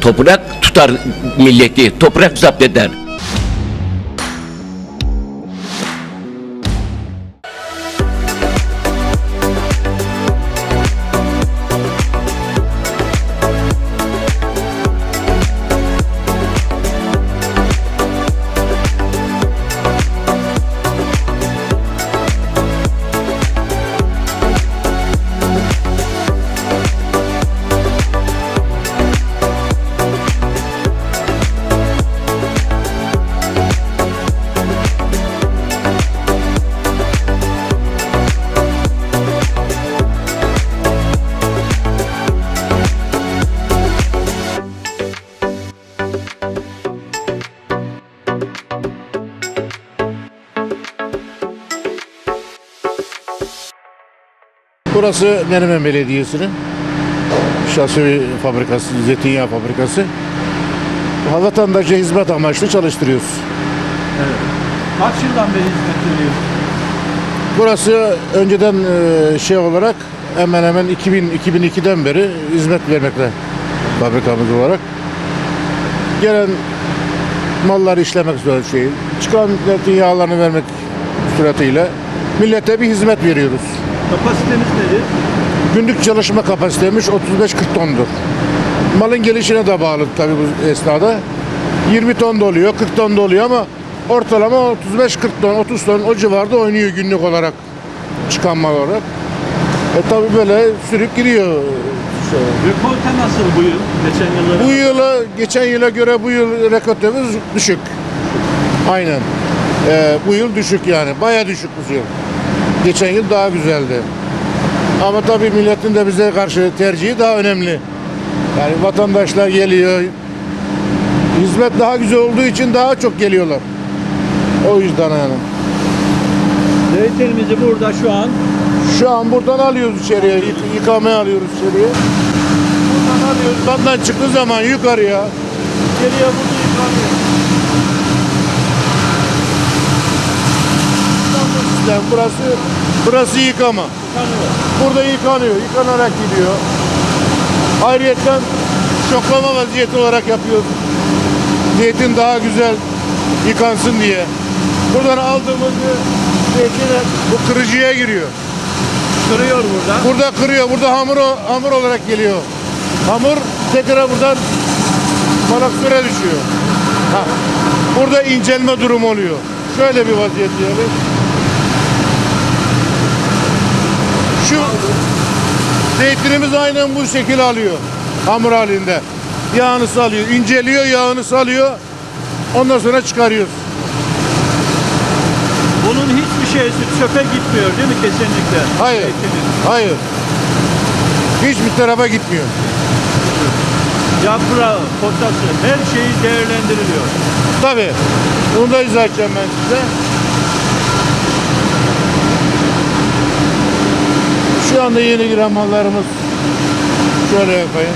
Toprak tutar milleti, toprak zapt eder. Burası Menemen Belediyesi'nin şasi fabrikası, zeytinyağı fabrikası. Vatandaşa hizmet amaçlı çalıştırıyoruz. Kaç yıldan beri hizmet veriyor? Burası önceden e, şey olarak hemen hemen 2000 2002'den beri hizmet vermekte fabrikamız olarak. Gelen malları işlemek üzere şey, çıkan zeytinyağlarını vermek suretiyle millete bir hizmet veriyoruz. Kapasiteniz nedir? Günlük çalışma kapasitemiz 35-40 tondur. Malın gelişine de bağlı tabii bu esnada. 20 ton da oluyor, 40 ton da oluyor ama ortalama 35-40 ton, 30 ton o civarda oynuyor günlük olarak çıkan mal olarak. E tabii böyle sürüp gidiyor. Rekolte nasıl bu yıl? Geçen yıllara Bu yıla, geçen yıla göre bu yıl rekortemiz düşük. Aynen. E, bu yıl düşük yani. Baya düşük bu yıl. Geçen yıl daha güzeldi. Ama tabii milletin de bize karşı tercihi daha önemli. Yani vatandaşlar geliyor. Hizmet daha güzel olduğu için daha çok geliyorlar. O yüzden yani. Zeytinimizi burada şu an Şu an buradan alıyoruz içeriye. yık- Yıkamaya alıyoruz içeriye. Buradan alıyoruz. Battan çıktığı zaman yukarıya. Geriye burada yıkanıyor. Sistem. Burası, burası yıkama. tanıyor. Burada yıkanıyor. Yıkanarak gidiyor. Ayrıyeten şoklama vaziyeti olarak yapıyoruz. Zeytin daha güzel yıkansın diye. Buradan aldığımız zeytin bu kırıcıya giriyor. Kırıyor burada. Burada kırıyor. Burada hamur hamur olarak geliyor. Hamur tekrar buradan manastıra düşüyor. Ha. Burada incelme durumu oluyor. Şöyle bir vaziyet yani. Şu zeytinimiz aynen bu şekil alıyor. Hamur halinde. Yağını salıyor. inceliyor, yağını salıyor. Ondan sonra çıkarıyoruz. Bunun hiçbir şeysi çöpe gitmiyor değil mi kesinlikle? Hayır. Zeytinin. Hayır. Hiçbir tarafa gitmiyor. Yaprağı, potası her şeyi değerlendiriliyor. Tabii. Bunu da izah edeceğim ben size. Şu anda yeni giren mallarımız şöyle yapayım.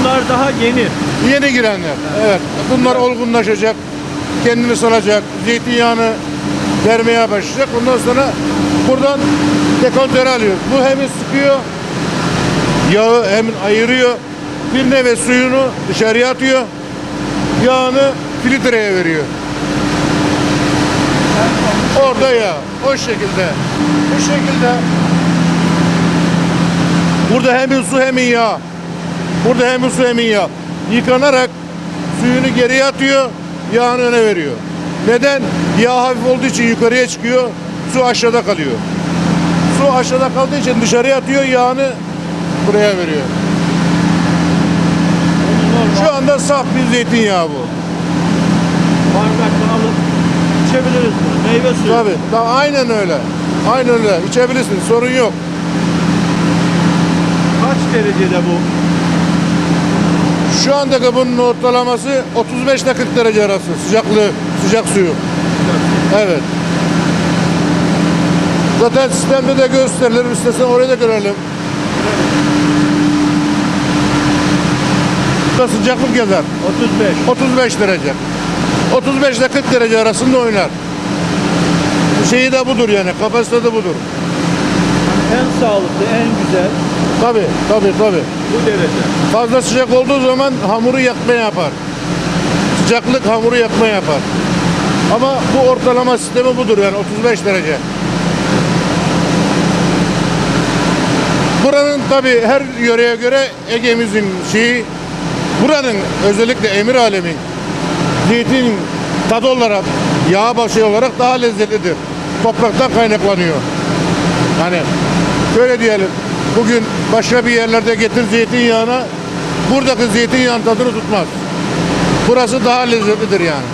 Bunlar daha yeni. Yeni girenler. Evet. Bunlar olgunlaşacak. Kendini salacak. Zeytinyağını vermeye başlayacak. Ondan sonra buradan dekontere alıyor. Bu hem sıkıyor. Yağı hem ayırıyor. Bir neve suyunu dışarıya atıyor. Yağını filtreye veriyor. Orada ya. O şekilde. Bu şekilde. Burada hem su hem yağ. Burada hem su hem yağ. Yıkanarak suyunu geriye atıyor, yağını öne veriyor. Neden? Yağ hafif olduğu için yukarıya çıkıyor, su aşağıda kalıyor. Su aşağıda kaldığı için dışarıya atıyor, yağını buraya veriyor. Şu anda saf bir zeytinyağı bu. Bunu. Meyve suyu. Tabii, ta- aynen öyle. Aynen öyle. İçebilirsin, sorun yok. Kaç derecede bu? Şu andaki bunun ortalaması 35 ile 40 derece arası sıcaklığı, sıcak suyu. Evet. Zaten sistemde de gösterilir. İstersen oraya da görelim. Burada sıcaklık yazar. 35. 35 derece. 35 ile 40 derece arasında oynar. Şeyi de budur yani. Kapasite de budur. en sağlıklı, en güzel Tabii tabii tabii. bu derece. Fazla sıcak olduğu zaman hamuru yakma yapar. Sıcaklık hamuru yakma yapar. Ama bu ortalama sistemi budur yani 35 derece. Buranın tabi her yöreye göre Ege'mizin şeyi buranın özellikle Emir Alemin zeytin tadı olarak yağ başı olarak daha lezzetlidir. Topraktan kaynaklanıyor. Yani şöyle diyelim bugün başka bir yerlerde getir zeytinyağına buradaki zeytinyağın tadını tutmaz. Burası daha lezzetlidir yani.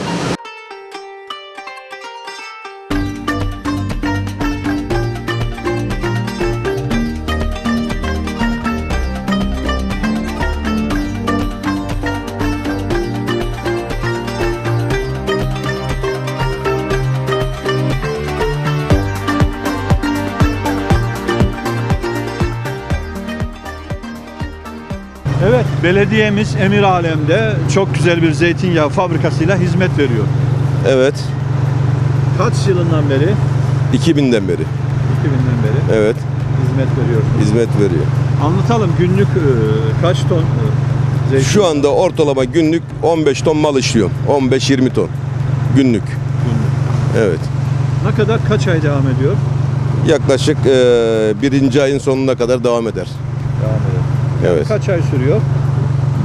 Evet, belediyemiz Emir Alem'de çok güzel bir zeytinyağı fabrikasıyla hizmet veriyor. Evet. Kaç yılından beri? 2000'den beri. 2000'den beri Evet. hizmet veriyorsunuz. Hizmet veriyor. Anlatalım günlük e, kaç ton e, zeytin? Şu anda ortalama günlük 15 ton mal işliyorum. 15-20 ton. Günlük. Günlük. Evet. Ne kadar kaç ay devam ediyor? Yaklaşık eee, birinci ayın sonuna kadar devam eder. Evet. Kaç ay sürüyor?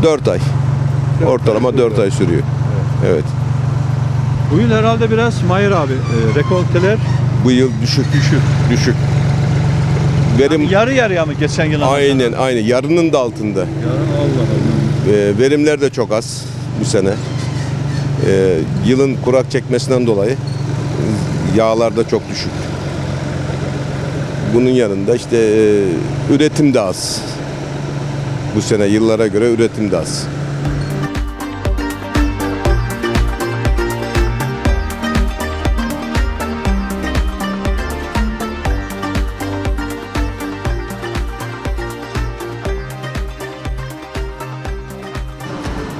4 ay. Dört Ortalama ay 4 sürüyor. ay sürüyor. Evet. Bu yıl herhalde biraz Mayır abi e, rekolteler Bu yıl düşük. Düşük. Düşük. Verim Yani yarı yarıya mı geçen yıl? aynen aynen yarının da altında. Yarı Allah Allah. Eee, verimler de çok az bu sene. Eee, yılın kurak çekmesinden dolayı e, yağlar da çok düşük. Bunun yanında işte eee, üretim de az. Bu sene yıllara göre üretim de az.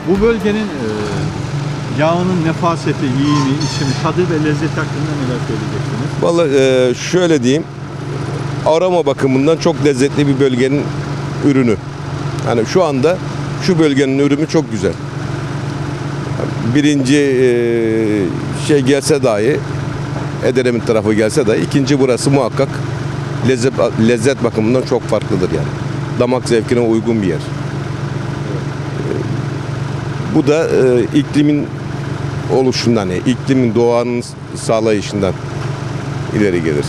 Bu bölgenin e, yağının nefaseti, yiyimi, içimi, tadı ve lezzeti hakkında neler söyleyeceksiniz? Vallahi eee, şöyle diyeyim. Arama bakımından çok lezzetli bir bölgenin ürünü. Hani şu anda şu bölgenin ürünü çok güzel. Birinci eee, şey gelse dahi Ederemit tarafı gelse dahi ikinci burası muhakkak lezzet, lezzet bakımından çok farklıdır yani. Damak zevkine uygun bir yer. Eee, Bu da eee, iklimin oluşundan, yani iklimin doğanın sağlayışından ileri gelir.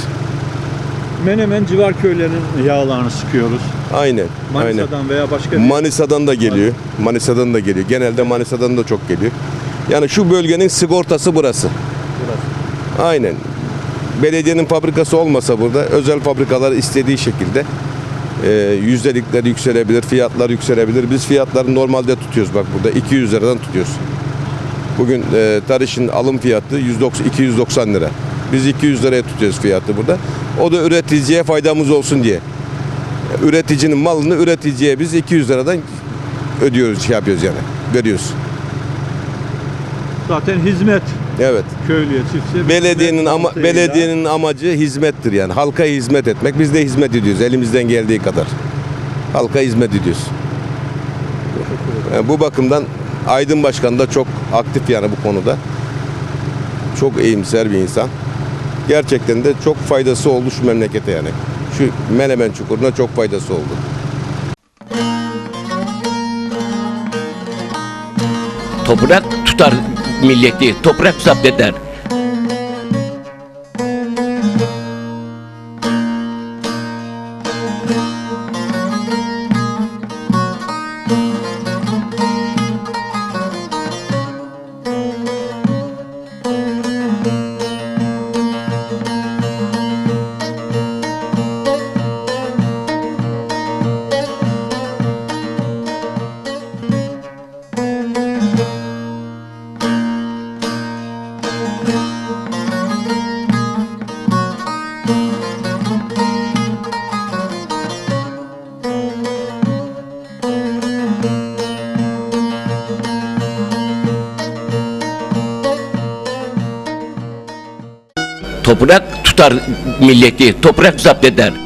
Menemen civar köylerinin yağlarını sıkıyoruz. Aynen. Aynen. Manisa'dan veya başka bir Manisa'dan da geliyor. Manisa'dan da geliyor. Genelde Manisa'dan da çok geliyor. Yani şu bölgenin sigortası burası. burası. Aynen. Belediyenin fabrikası olmasa burada özel fabrikalar istediği şekilde e, yüzdelikler yükselebilir, fiyatlar yükselebilir. Biz fiyatları normalde tutuyoruz bak burada 200 liradan tutuyoruz. Bugün e, tarışın alım fiyatı 190, 290 lira. Biz 200 liraya tutuyoruz fiyatı burada. O da üreticiye faydamız olsun diye. Üreticinin malını üreticiye biz 200 liradan ödüyoruz, şey yapıyoruz yani. Veriyoruz. Zaten hizmet Evet. köylüye, çiftçiye. Belediyenin ama belediyenin amacı hizmettir yani. Halka hizmet etmek. Biz de hizmet ediyoruz elimizden geldiği kadar. Halka hizmet ediyoruz. Yani bu bakımdan Aydın Başkan da çok aktif yani bu konuda. Çok iyimser bir insan. Gerçekten de çok faydası oldu şu memlekete yani. Şu Menemen Çukuru'na çok faydası oldu. Toprak tutar milleti, toprak zapt. Toprak tutar milleti, toprak zapt eder.